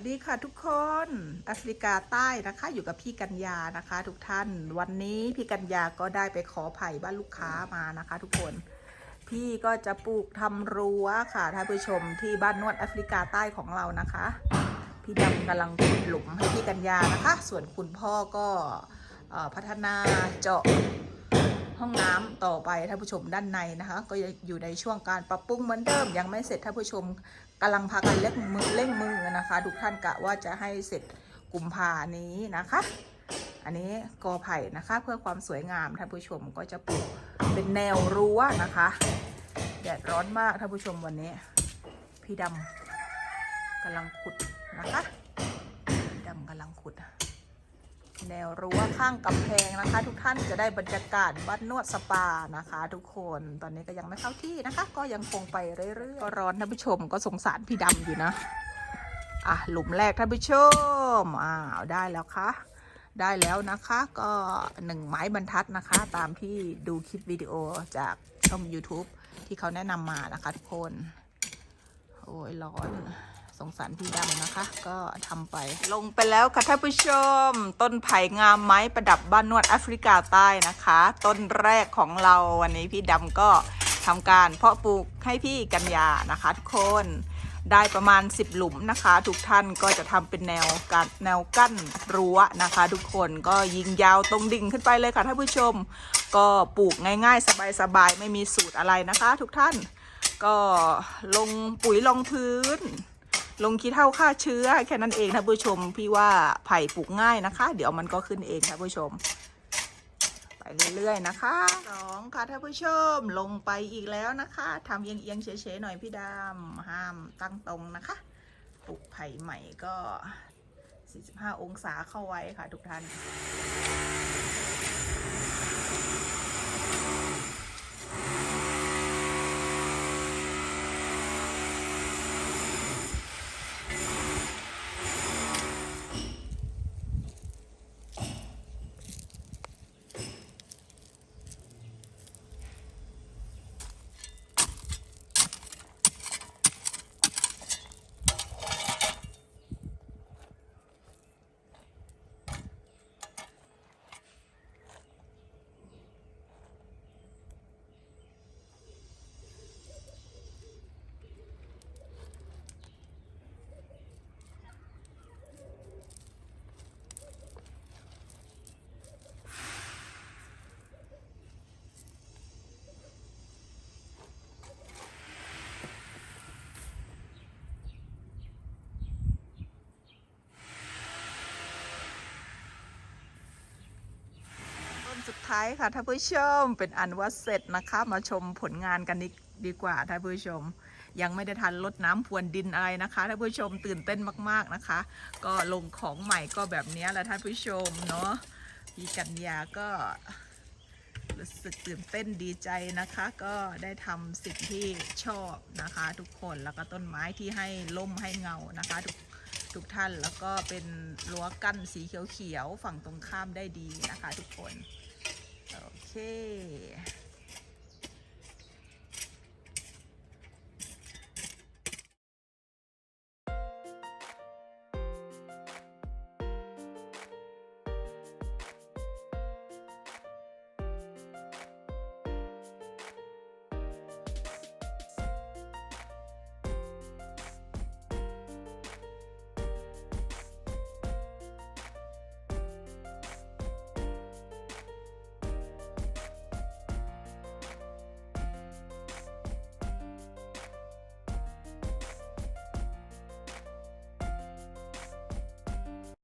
วัสดีค่ะทุกคนแอฟริกาใต้นะคะ อยู่กับพี่กัญญานะคะ ทุกท่านวันนี้พี่กัญญาก็ได้ไปขอไผ่บ้านลูกค้ามานะคะ ทุกคน พี่ก็จะปลูกทำรั้วค่ะท่านผู้ชมที่บ้านนวดแอฟริกาใต้ของเรานะคะ พี่ดำกำลังขุดหลุมให้พี่กัญญานะคะ ส่วนคุณพ่อก็อพัฒนาเจาะ ห้องน้ำต่อไปท่านผู้ชมด้านในนะคะ ก็อยู่ในช่วงการปรับปรุงเหมือนเดิมยังไม่เสร็จท่านผู้ชมกำลังพากันเล่งมือเร่งมือนะคะ ทุกท่านกะว่าจะให้เสร็จกุมภานี้นะคะ อันนี้กอไผ่นะคะ เพื่อความสวยงามท่านผู้ชมก็จะปลูกเป็นแนวรั้วนะคะแดดร้อนมากท่านผู้ชมวันนี้ พี่ดำกำลังขุดนะคะ แนวรั้วข้างกำแพงนะคะ ทุกท่านจะได้บรรยากาศบ้านนวดสปานะคะ ทุกคนตอนนี้ก็ยังไม่เข้าที่นะคะ ก็ยังคงไปเรื่อยๆก็ร้อนท่านผู้ชมก็สงสารพี่ดำอยู่นะอะหลุมแรกท่านผู้ชมอ้าวได้แล้วค่ะได้แล้วนะคะก็หนึ่งไม้บรรทัดนะคะ ตามที่ดูคลิปวิดีโอจากช่อง YouTube ที่เขาแนะนำมานะคะทุกคน โอ้ยร้อน สงสารพี่ดำนะคะ ก็ทำไป ลงไปแล้วค่ะท่านผู้ชม ต้นไผ่งามไม้ประดับบ้านนวดแอฟริกาใต้นะคะ ต้นแรกของเราวันนี้พี่ดำก็ทำการเพาะปลูกให้พี่กัญญานะคะทุกคนได้ประมาณ 10 หลุมนะคะ ทุกท่านก็จะทำเป็นแนวการแนวกั้นรั้วนะคะ ทุกคนก็ยิงยาวตรงดิ่งขึ้นไปเลยค่ะท่านผู้ชม ก็ปลูกง่ายๆ สบายๆ ไม่มีสูตรอะไรนะคะ ทุกท่านก็ลงปุ๋ยรองพื้น ลงขี้เท่าฆ่าเชื้อแค่นั้นเองท่านผู้ชม พี่ว่าไผ่ปลูกง่ายนะคะ เดี๋ยวมันก็ขึ้นเองท่านผู้ชม ไปเรื่อยๆนะคะสองค่ะท่านผู้ชมลงไปอีกแล้วนะคะทำเอียงๆเฉยๆหน่อยพี่ดำห้ามตั้งตรงนะคะปลูกไผ่ใหม่ก็ 45 องศาเข้าไว้ค่ะทุกท่าน สุดท้ายค่ะท่านผู้ชมเป็นอันว่าเสร็จนะคะ มาชมผลงานกันดีดีกว่าท่านผู้ชม ยังไม่ได้ทันลดน้ำพรวนดินอะไรนะคะท่านผู้ชมตื่นเต้นมากๆนะคะ ก็ลงของใหม่ก็แบบนี้แหละท่านผู้ชมเนาะพี่กัญญาก็รู้สึกตื่นเต้นดีใจนะคะ ก็ได้ทำสิ่งที่ชอบนะคะ ทุกคนแล้วก็ต้นไม้ที่ให้ล่มให้เงานะคะ ทุกทุกท่านแล้วก็เป็นรั้วกั้นสีเขียวๆฝั่งตรงข้ามได้ดีนะคะ ทุกคน โอเค